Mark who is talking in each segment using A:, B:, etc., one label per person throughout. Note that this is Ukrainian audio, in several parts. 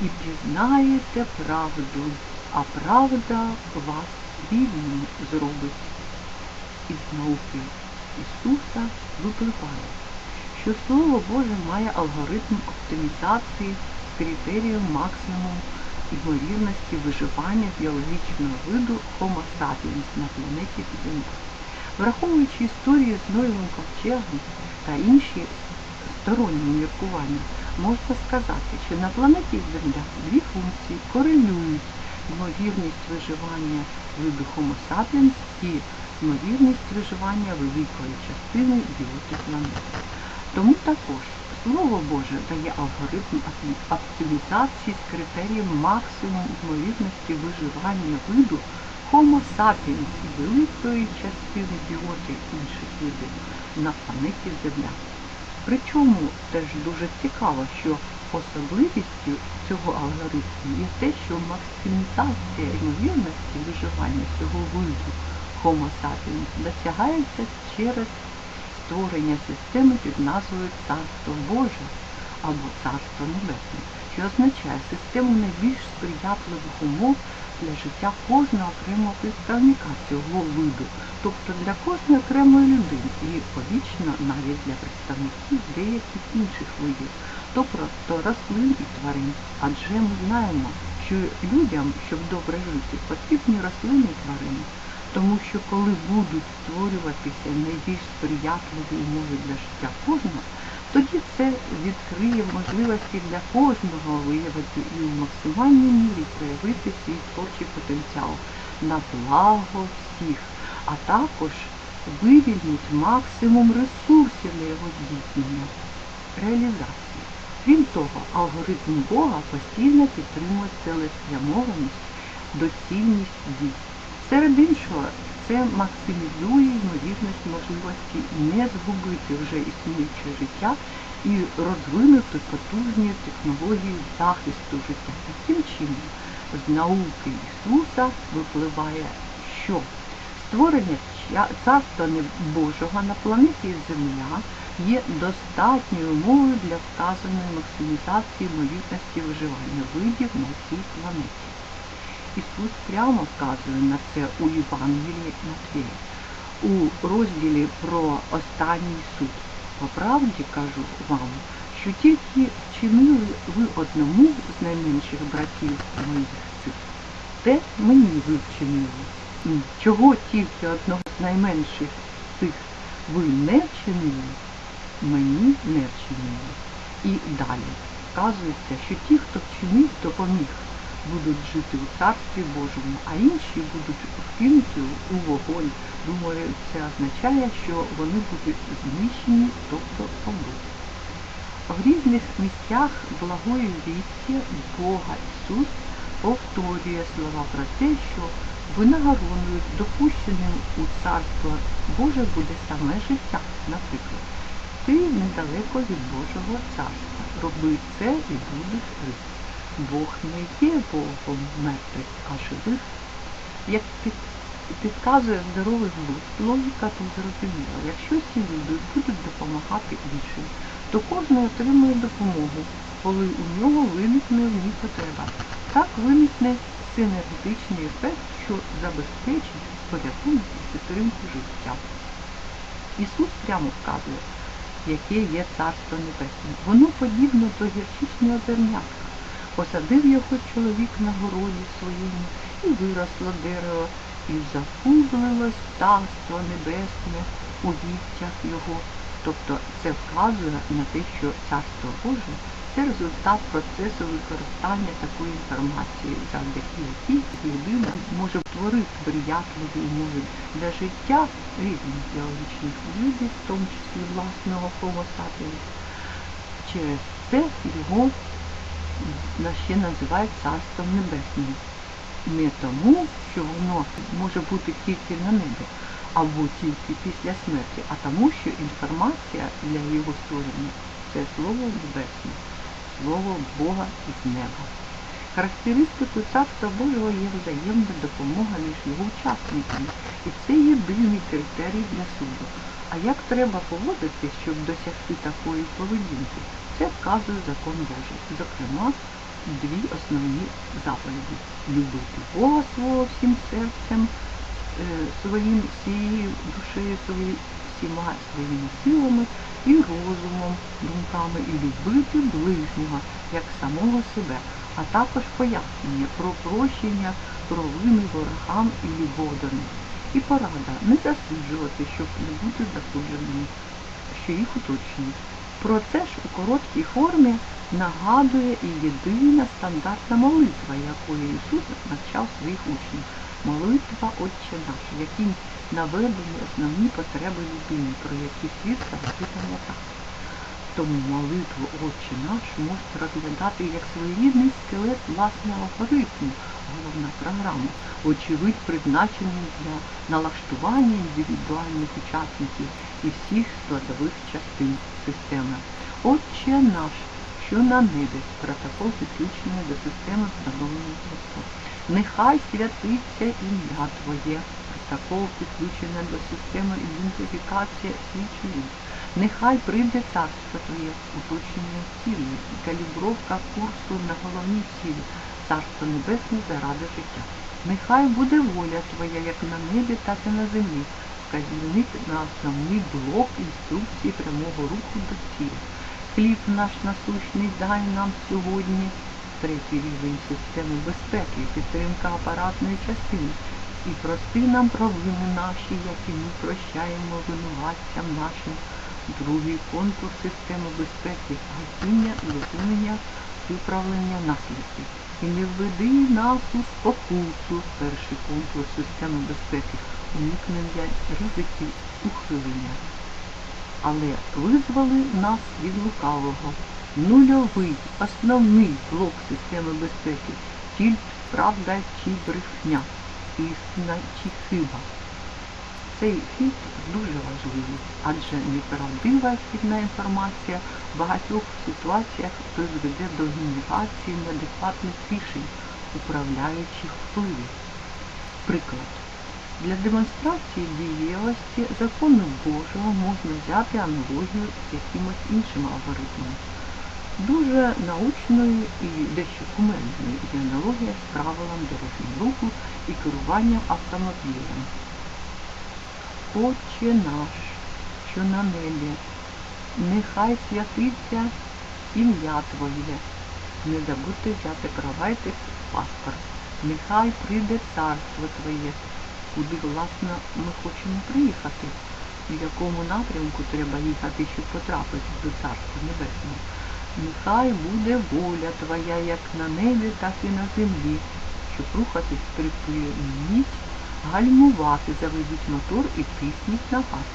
A: і пізнаєте правду, а правда вас вільним зробить. Із науки Ісуса випливає, що Слово Боже має алгоритм оптимізації з критерієм максимум ймовірності виживання біологічного виду Homo sapiens на планеті Земля. Враховуючи історію з Ноєвим ковчегом та інші сторонні міркування, можна сказати, що на планеті Земля дві функції корелюють ймовірність виживання виду Homo sapiens і ймовірність виживання великої частини білоти планети. Тому також Слово Боже дає алгоритм оптимізації з критерієм максимум ймовірності виживання виду Homo sapiens і великої частини біоти інших видів на планеті Земля. Причому теж дуже цікаво, що особливістю цього алгоритму є те, що максимізація ймовірності виживання цього виду Homo sapiens досягається через створення системи під назвою Царство Боже або Царство Небесне, що означає систему найбільш сприятливих умов для життя кожного окремого представника цього виду, тобто для кожної окремої людини і побічно навіть для представників деяких інших видів, тобто рослин і тварин. Адже ми знаємо, що людям, щоб добре жити, потрібні рослини і тварини. Тому що коли будуть створюватися найбільш сприятливі умови для життя кожного, це відкриє можливості для кожного виявити і у максимальній мірі проявити свій творчий потенціал на благо всіх, а також вивільнить максимум ресурсів для його здійснення, реалізації. Крім того, алгоритм Бога постійно підтримує цілеспрямованість, доцільність дій. Серед іншого, це максимізує ймовірність можливості не згубити вже існуюче життя і розвинути потужні технології захисту життя. Таким чином, з науки Ісуса випливає, що створення царства Божого на планеті Земля є достатньою умовою для вказаної максимізації ймовірності виживання видів на цій планеті. Ісус прямо вказує на це у Євангелії Матвія, у розділі про останній суд. По правді кажу вам, що тільки вчинили ви одному з найменших братів моїх цих, те мені ви вчинили. Чого тільки одного з найменших цих ви не вчинили, мені не вчинили. І далі вказується, що ті, хто вчинив, допоміг будуть жити у Царстві Божому, а інші будуть вкинуті у вогонь. Думаю, це означає, що вони будуть знищені, тобто побуті. В різних місцях благої вісті Бога Ісус повторює слова про те, що винагородою допущеним у Царство Боже буде саме життя. Наприклад, ти недалеко від Божого царства. Роби це і будеш жити. Бог не є Богом мертвих, а живих. Як під, підказує здоровий глузд, логіка тут зрозуміла. Якщо ці люди будуть допомагати іншим, то кожен отримує допомогу, коли у нього виникне в ній потреба. Так виникне синергетичний ефект, що забезпечить порятунок і підтримку життя. Ісус прямо вказує, яке є Царство Небесне. Воно подібне до гірчичного зернятка. Посадив його чоловік на городі своєму, і виросло дерево, і закублилось птаство небесне у віттях його. Тобто це вказує на те, що царство Боже це результат процесу використання такої інформації, завдяки якій людина може створити сприятливі умови для життя різних біологічних видів, в тому числі власного sapiens. Через це його ще називають Царством Небесним. Не тому, що воно може бути тільки на небі, або тільки після смерті, а тому, що інформація для його створення це Слово Небесне, Слово Бога із неба. Характеристикою Царства Божого є взаємна допомога між його учасниками, і це єдиний критерій для суду. А як треба поводитись, щоб досягти такої поведінки? Це вказує закон Божий. Зокрема, дві основні заповіді. Любити Бога свого всім серцем, е, своїм всією душею, своєю, всіма своїми силами і розумом, думками, і любити ближнього як самого себе, а також пояснення про прощення, провини ворогам і любов до них. І порада не засуджувати, щоб не бути засудженими, що їх уточнюють. Про це ж у короткій формі нагадує і єдина стандартна молитва, якою Ісус навчав своїх учнів. Молитва Отче наш, якій наведені основні потреби людини, про які слід завжди пам'ятати. Тому молитву Отче наш можна розглядати як своєрідний скелет власного алгоритму, головна програма, очевидь призначений для налаштування індивідуальних учасників і всіх складових частин системи. Отче наш, що на небі, протокол підключений до системи встановленого Христом. Нехай святиться ім'я Твоє, протокол підключений до системи ідентифікації свічів. Нехай прийде царство Твоє, уточнення цілі, калібровка курсу на головні цілі, царство небесне заради життя. Нехай буде воля Твоя як на небі, так і на землі, вказівник на основний блок інструкції прямого руху до цілі. Хліб наш насущний дай нам сьогодні, третій рівень системи безпеки, підтримка апаратної частини. І прости нам провини наші, які ми прощаємо винуватцям нашим. Другий контур системи безпеки гасіння і усунення виправлення наслідків. І не введи нас у спокусу, перший контур системи безпеки, уникнення ризиків ухилення. Але визвали нас від лукавого. Нульовий, основний блок системи безпеки, тільки правда чи брехня, істина чи хиба. Цей хід дуже важливий, адже неправдива хідна інформація в багатьох ситуаціях призведе до генерації неадекватних рішень, управляючих впливів. Приклад. Для демонстрації дієвості закону Божого можна взяти аналогію з якимось іншим алгоритмом. Дуже научною і дещо кумедною є аналогія з правилом дорожнього руху і керуванням автомобілем. Отче наш, що на небі, нехай святиться ім'я Твоє. Не забудьте взяти права і паспорт. Нехай прийде царство Твоє, куди, власне, ми хочемо приїхати, в якому напрямку треба їхати, щоб потрапити до Царства Небесного. Нехай буде воля Твоя як на небі, так і на землі, щоб рухатись припиніть, гальмувати, заведіть мотор і тисніть на газ.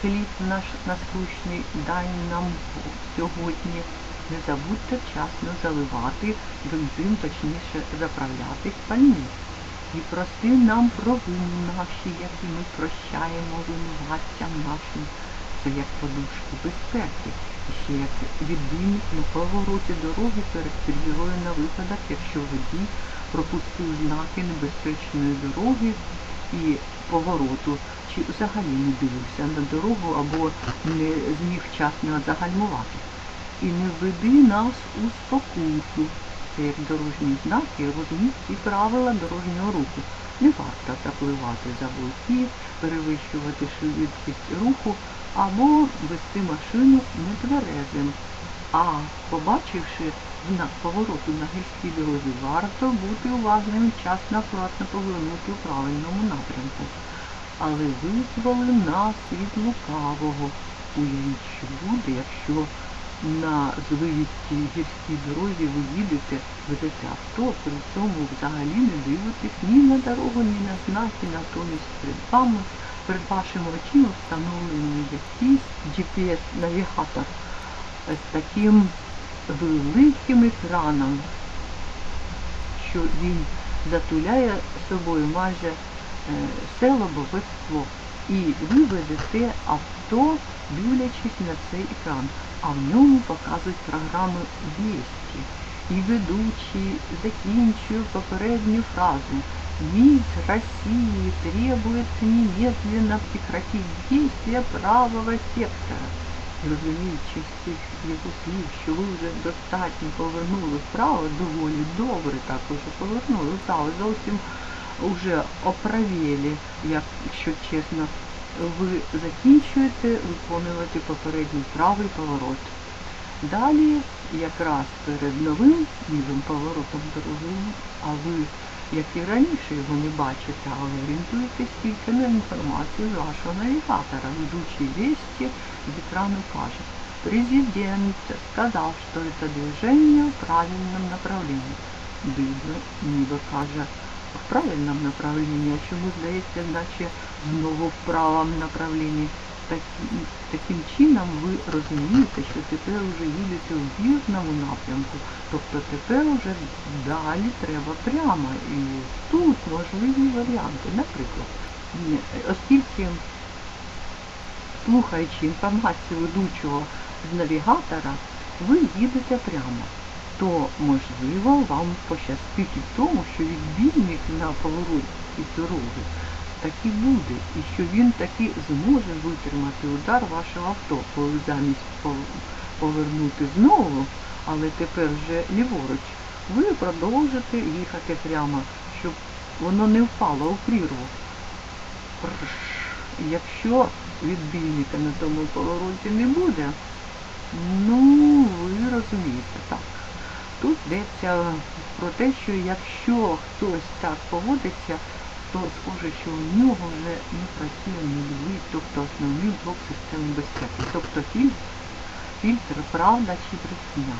A: Хліб наш насущний дай нам сьогодні. Не забудьте вчасно заливати бензин, точніше заправляти пальні. І прости нам провини наші, які ми прощаємо винуватцям нашим. Це як подушки безпеки. І ще як відбійник на повороті дороги перед стрілою на випадок, якщо водій пропустив знаки небезпечної дороги і повороту, чи взагалі не дивився на дорогу або не зміг вчасно загальмувати. І не введи нас у спокусу. Як дорожні знаки, розуміють і правила дорожнього руху. Не варто запливати за блоків, перевищувати швидкість руху або вести машину нетверезим. А побачивши знак повороту на гірській дорозі, варто бути уважним вчасно акуратно повернути у правильному напрямку. Але визволи нас від лукавого. Уявіть, що буде, якщо на звивісті гірській дорозі ви їдете, ведете авто, при цьому взагалі не дивитесь ні на дорогу, ні на знаки, натомість перед вами, перед вашими очима встановлений якийсь GPS-навігатор з таким великим екраном, що він затуляє собою майже е, все лобове скло. І ви ведете авто, дивлячись на цей екран а в ньому показують програми «Вести». І ведучий закінчує попередню фразу. МИД России требует немедленно прекратить действия правого сектора. Розуміючи цих його слів, що ви вже достатньо повернули вправо, доволі добре так уже повернули вправо, зовсім уже оправєлі, якщо чесно, ви закінчуєте виконувати попередній правий поворот. Далі, якраз перед новим лівим поворотом дороги, а ви, як і раніше, його не бачите, але орієнтуєтесь тільки на інформацію вашого навігатора. Ведучий вести з екрану каже, президент сказав, що це движення в правильному направлении. Видно, ніби каже, в правильному направленні, а чому здається, наче знову в правому направленні. Таким, таким чином ви розумієте, що тепер вже їдете в вірному напрямку, тобто тепер уже далі треба прямо. І тут можливі варіанти. Наприклад, оскільки слухаючи інформацію ведучого з навігатора, ви їдете прямо, то можливо вам пощастить в тому, що відбійник на повороті дороги таки буде, і що він таки зможе витримати удар вашого авто, коли замість повернути знову, але тепер вже ліворуч, ви продовжите їхати прямо, щоб воно не впало у прірву. Якщо відбійника на тому повороті не буде, ну ви розумієте, так. Тут йдеться про те, що якщо хтось так поводиться, то схоже, що у нього вже не працює нульовий, тобто основний блок системи безпеки, тобто фільтр, правда чи брехня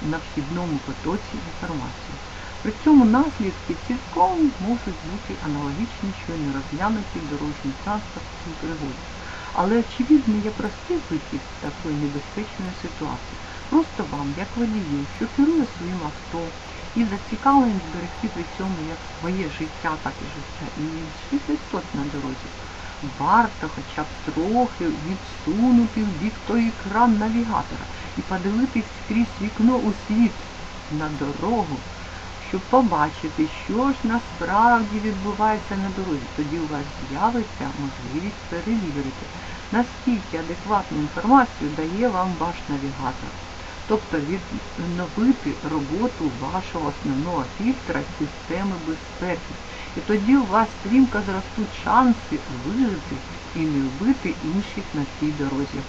A: на вхідному потоці інформації. При цьому наслідки цілком можуть бути аналогічні, що не розглянуті дорожній транспортній пригоді. Але очевидно є простий вихід такої небезпечної ситуації. Просто вам, як водію, що керує своїм авто і зацікавлений зберегти при цьому як своє життя, так і життя інших істот на дорозі, варто хоча б трохи відсунути в бік той екран навігатора і подивитись крізь вікно у світ на дорогу, щоб побачити, що ж насправді відбувається на дорозі. Тоді у вас з'явиться можливість перевірити, наскільки адекватну інформацію дає вам ваш навігатор. Тобто відновити роботу вашого основного фільтра системи безпеки. І тоді у вас стрімко зростуть шанси вижити і не вбити інших на цій дорозі.